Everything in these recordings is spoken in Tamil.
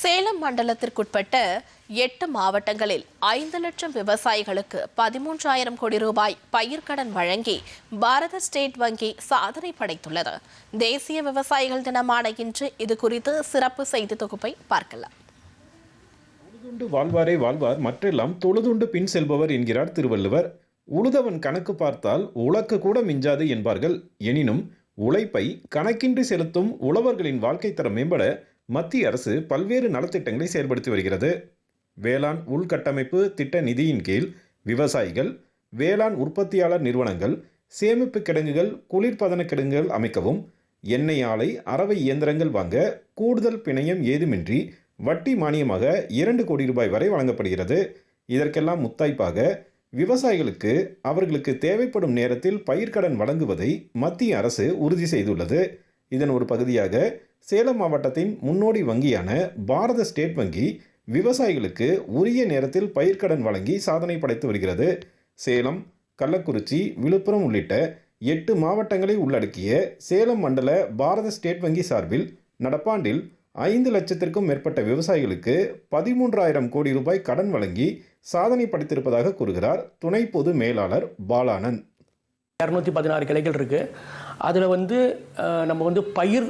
சேலம் மண்டலத்திற்குட்பட்ட எட்டு மாவட்டங்களில் ஐந்து லட்சம் விவசாயிகளுக்கு பதிமூன்றாயிரம் கோடி ரூபாய் பயிர்க்கடன் வழங்கி பாரத ஸ்டேட் வங்கி சாதனை படைத்துள்ளது. தேசிய விவசாயிகள் தினமான இன்று இது குறித்து சிறப்பு செய்தி தொகுப்பை பார்க்கலாம். உழுதுண்டு வாழ்வாரே வாழ்வார் மற்றெல்லாம் தொழுதுண்டு பின் செல்பவர் என்கிறார் திருவள்ளுவர். உழுதவன் கணக்கு பார்த்தால் உலக்கு கூட மிஞ்சாது என்பார்கள். எனினும் உழைப்பை கணக்கின்றி செலுத்தும் உழவர்களின் வாழ்க்கை தரம் மேம்பட மத்திய அரசு பல்வேறு நலத்திட்டங்களை செயல்படுத்தி வருகிறது. வேளாண் உள்கட்டமைப்பு திட்ட நிதியின் கீழ் விவசாயிகள் வேளாண் உற்பத்தியாளர் நிறுவனங்கள் சேமிப்பு கிடங்குகள் குளிர்பதன கிடங்குகள் அமைக்கவும் எண்ணெய் ஆலை அறவை இயந்திரங்கள் வாங்க கூடுதல் பிணையம் ஏதுமின்றி வட்டி மானியமாக இரண்டு கோடி ரூபாய் வரை வழங்கப்படுகிறது. இதற்கெல்லாம் முத்தாய்ப்பாக விவசாயிகளுக்கு அவர்களுக்கு தேவைப்படும் நேரத்தில் பயிர்க்கடன் வழங்குவதை மத்திய அரசு உறுதி செய்துள்ளது. இதன் ஒரு பகுதியாக சேலம் மாவட்டத்தின் முன்னோடி வங்கியான பாரத ஸ்டேட் வங்கி விவசாயிகளுக்கு உரிய நேரத்தில் பயிர்க்கடன் வழங்கி சாதனை படைத்து வருகிறது. சேலம் கள்ளக்குறிச்சி விழுப்புரம் உள்ளிட்ட எட்டு மாவட்டங்களை உள்ளடக்கிய சேலம் மண்டல பாரத ஸ்டேட் வங்கி சார்பில் நடப்பாண்டில் ஐந்து லட்சத்திற்கும் மேற்பட்ட விவசாயிகளுக்கு பதிமூன்றாயிரம் கோடி ரூபாய் கடன் வழங்கி சாதனை படைத்திருப்பதாக கூறுகிறார் துணை பொது மேலாளர் பாலானந்த். இரநூத்தி பதினாறு கிளைகள் இருக்குது அதில் வந்து நம்ம வந்து பயிர்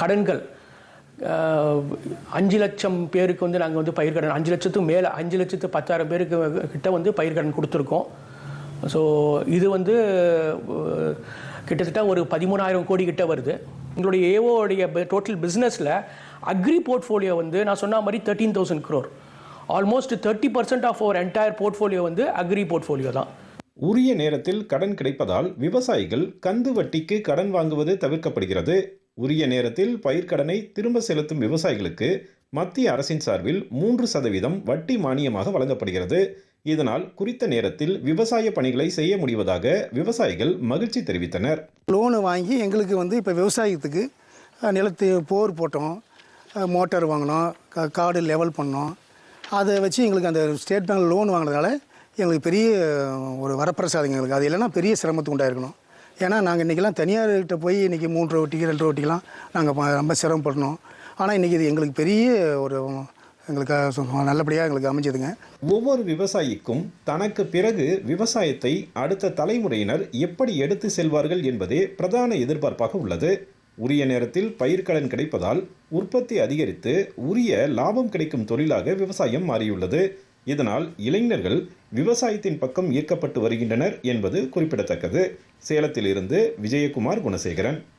கடன்கள். அஞ்சு லட்சம் பேருக்கு வந்து நாங்கள் வந்து பயிர்கடன் அஞ்சு லட்சத்துக்கு மேலே அஞ்சு லட்சத்து பத்தாயிரம் பேருக்கு கிட்ட வந்து பயிர்கடன் கொடுத்துருக்கோம். ஸோ இது வந்து கிட்டத்தட்ட ஒரு பதிமூணாயிரம் கோடி கிட்ட வருது. எங்களுடைய ஏஓடைய டோட்டல் பிஸ்னஸில் அக்ரி போர்ட்ஃபோலியோ வந்து நான் சொன்ன மாதிரி thirteen thousand crore almost thirty percent of our entire portfolio வந்து அக்ரி போர்ட்ஃபோலியோ தான். உரிய நேரத்தில் கடன் கிடைப்பதால் விவசாயிகள் கந்து வட்டிக்கு கடன் வாங்குவது தவிர்க்கப்படுகிறது. உரிய நேரத்தில் பயிர்க்கடனை திரும்ப செலுத்தும் விவசாயிகளுக்கு மத்திய அரசின் சார்பில் மூன்று சதவீதம் வட்டி மானியமாக வழங்கப்படுகிறது. இதனால் குறித்த நேரத்தில் விவசாய பணிகளை செய்ய முடிவதாக விவசாயிகள் மகிழ்ச்சி தெரிவித்தனர். லோனு வாங்கி எங்களுக்கு வந்து இப்போ விவசாயத்துக்கு நிலத்து போர் போட்டோம். மோட்டார் வாங்கினோம். காடு லெவல் பண்ணோம். அதை வச்சு எங்களுக்கு அந்த ஸ்டேட் பேங்க் லோன் வாங்கினதுனால எங்களுக்கு பெரிய ஒரு வரப்பிரசாதம் எங்களுக்கு. அது இல்லைன்னா பெரிய சிரமத்துக்கு உண்டாயிருக்கணும். ஏன்னா நாங்கள் இன்றைக்கெல்லாம் தனியார்கிட்ட போய் இன்றைக்கி மூன்று ஓட்டிக்கு ரெண்டு ஓட்டிக்கெலாம் நாங்கள் ரொம்ப சிரமப்படணும். ஆனால் இன்றைக்கி இது எங்களுக்கு பெரிய ஒரு எங்களுக்கு நல்லபடியாக எங்களுக்கு அமைஞ்சதுங்க. ஒவ்வொரு விவசாயிக்கும் தனக்கு பிறகு விவசாயத்தை அடுத்த தலைமுறையினர் எப்படி எடுத்து செல்வார்கள் என்பதே பிரதான எதிர்பார்ப்பாக உள்ளது. உரிய நேரத்தில் பயிர்க்கடன் கிடைப்பதால் உற்பத்தி அதிகரித்து உரிய லாபம் கிடைக்கும் தொழிலாக விவசாயம் மாறியுள்ளது. இதனால் இளைஞர்கள் விவசாயத்தின் பக்கம் ஈர்க்கப்பட்டு வருகின்றனர் என்பது குறிப்பிடத்தக்கது. சேலத்திலிருந்து விஜயகுமார் குணசேகரன்.